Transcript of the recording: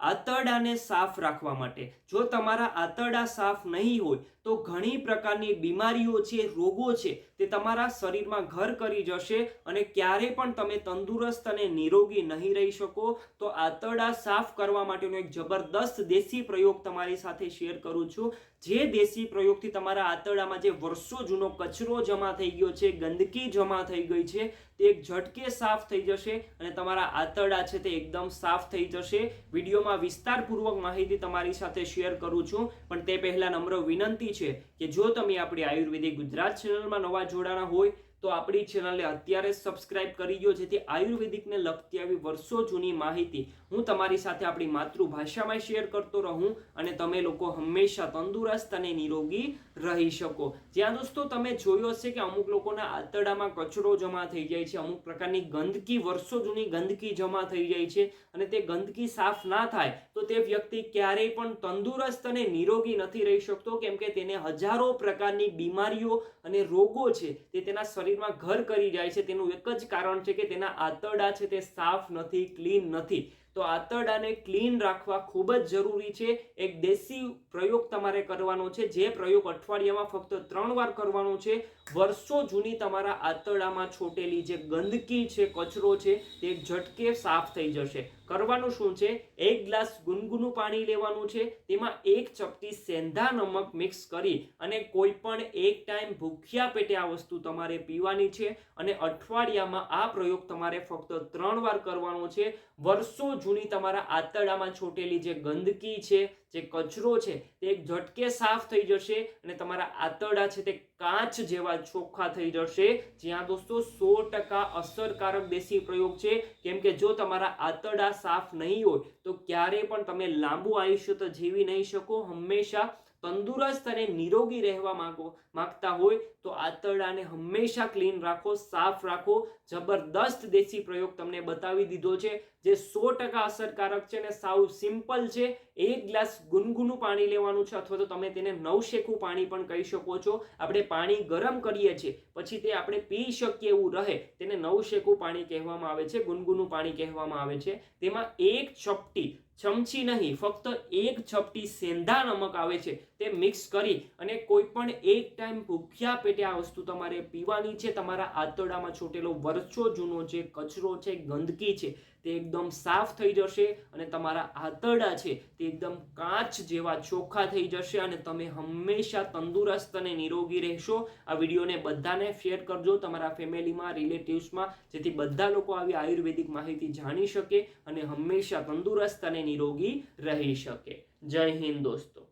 આંતરડાને સાફ રાખવા માટે. જો તમારા આંતરડા સાફ નહીં હોય, તો ઘણી પ્રકારની બીમારીઓ છે, રોગો છે, તે તમારા શરીરમાં ઘર કરી જશે અને ક્યારે પણ તમે તંદુરસ્ત અને નિરોગી નહીં રહી શકો. તો આંતરડા સાફ કરવા માટેનો એક જબરદસ્ત દેશી પ્રયોગ તમારી સાથે શેર કરું છું. જે દેશી પ્રયોગથી તમારા આંતરડામાં જે વર્ષો જૂનો કચરો જમા થઈ ગયો છે, ગંદકી જમા થઈ ગઈ છે, તે એક ઝટકે સાફ થઈ જશે અને તમારા આંતરડા છે તે એકદમ સાફ થઈ જશે. વિડીયોમાં વિસ્તારપૂર્વક માહિતી તમારી સાથે શેર કરું છું. પણ તે પહેલા નમ્ર વિનંતી છે કે જો તમે આપણી આયુર્વેદિક ગુજરાત ચેનલમાં નવા જોડાણા હોય તો આપણી ચેનલને અત્યારે સબસ્ક્રાઇબ કરી દો જેથી આયુર્વેદિકને લગતી આવી વર્ષો જૂની માહિતી હું તમારી સાથે આપણી માતૃભાષામાં શેર કરતો રહું અને તમે લોકો હંમેશા તંદુરસ્ત અને નિરોગી રહી શકો. જ્યાં દોસ્તો તમે જોયો હશે કે અમુક લોકોના આંતરડામાં કચરો જમા થઈ જાય છે, અમુક પ્રકારની ગંદકી, વર્ષો જૂની ગંદકી જમા થઈ જાય છે અને તે ગંદકી સાફ ના થાય, તો તે વ્યક્તિ ક્યારેય પણ તંદુરસ્ત અને નિરોગી નથી રહી શકતો, કેમ કે તેને હજારો પ્રકારની બીમારીઓ અને રોગો છે તે તેના શરીરમાં ઘર કરી જાય છે, તેનું એક જ કારણ છે કે તેના આંતરડા છે તે સાફ નથી, ક્લીન નથી. તો આંતરડાને ક્લીન રાખવા ખૂબ જ જરૂરી છે. એક દેશી પ્રયોગ તમારે કરવાનો છે. જે પ્રયોગ અઠવાડિયામાં ફક્ત ત્રણ વાર કરવાનો છે. વર્ષો જૂની તમારા આંતરડામાં છોટેલી જે ગંદકી છે, કચરો છે, તે ઝટકે સાફ થઈ જશે. કરવાનું શું છે? એક ગ્લાસ ગુનગુનું પાણી લેવાનું છે. તેમાં એક ચપટી સેંધા નમક મિક્સ કરી અને કોઈ પણ એક ટાઈમ ભૂખ્યા પેટે આ વસ્તુ તમારે પીવાની છે. અને અઠવાડિયામાં આ પ્રયોગ તમારે ફક્ત ત્રણ વાર કરવાનો છે. વર્ષો જૂની તમારા આંતરડામાં છોટેલી જે ગંદકી છે, જે કચરો છે, તે એક ઝટકે સાફ થઈ જશે અને તમારા આંતરડા છે તે કાચ જેવા ચોખ્ખા થઈ જશે. જ્યાં દોસ્તો સો ટકા અસરકારક દેશી પ્રયોગ છે. કેમ કે જો તમારા આંતરડા સાફ નહીં હોય, તો ક્યારે પણ તમે લાંબુ આયુષ્ય તો જીવી નહીં શકો. હંમેશા તંદુરસ્ત અને નિરોગી રહેવા માંગો, માંગતા હોય તો આંતરડાને હંમેશા ક્લીન રાખો, સાફ રાખો. જબરદસ્ત દેશી પ્રયોગ તમને બતાવી દીધો છે, જે સો ટકા અસરકારક છે અને સાવ સિમ્પલ છે. એક ગ્લાસ ગુનગુનું પાણી લેવાનું છે અથવા તો તમે તેને નવશેકું પાણી પણ કહી શકો છો. આપણે પાણી ગરમ કરીએ છીએ, પછી તે આપણે પી શકીએ એવું રહે, તેને નવશેકું પાણી કહેવામાં આવે છે, ગુનગુનું પાણી કહેવામાં આવે છે. તેમાં એક ચપટી ચમચી નહીં, ફક્ત એક ચપટી સેંધા નમક આવે છે, તે મિક્સ કરી અને કોઈ પણ એક ટાઈમ ભૂખ્યા પેટે આ વસ્તુ તમારે પીવાની છે, તમારા આંતરડામાં છૂટેલો વર્ષો જૂનો જે કચરો છે, ગંદકી છે, તે એકદમ સાફ થઈ જશે અને તમારા આંતરડા છે, તે એકદમ કાચ જેવા ચોખ્ખા થઈ જશે અને તમે હંમેશા તંદુરસ્ત અને નિરોગી રહેશો. આ વિડીયોને બધાને શેર કરજો, તમારા ફેમિલીમાં, રિલેટિવ્સમાં, જેથી બધા લોકો આવી આયુર્વેદિક માહિતી જાણી શકે અને હંમેશા તંદુરસ્ત અને નિરોગી રહી શકે. જય હિન્દ દોસ્તો.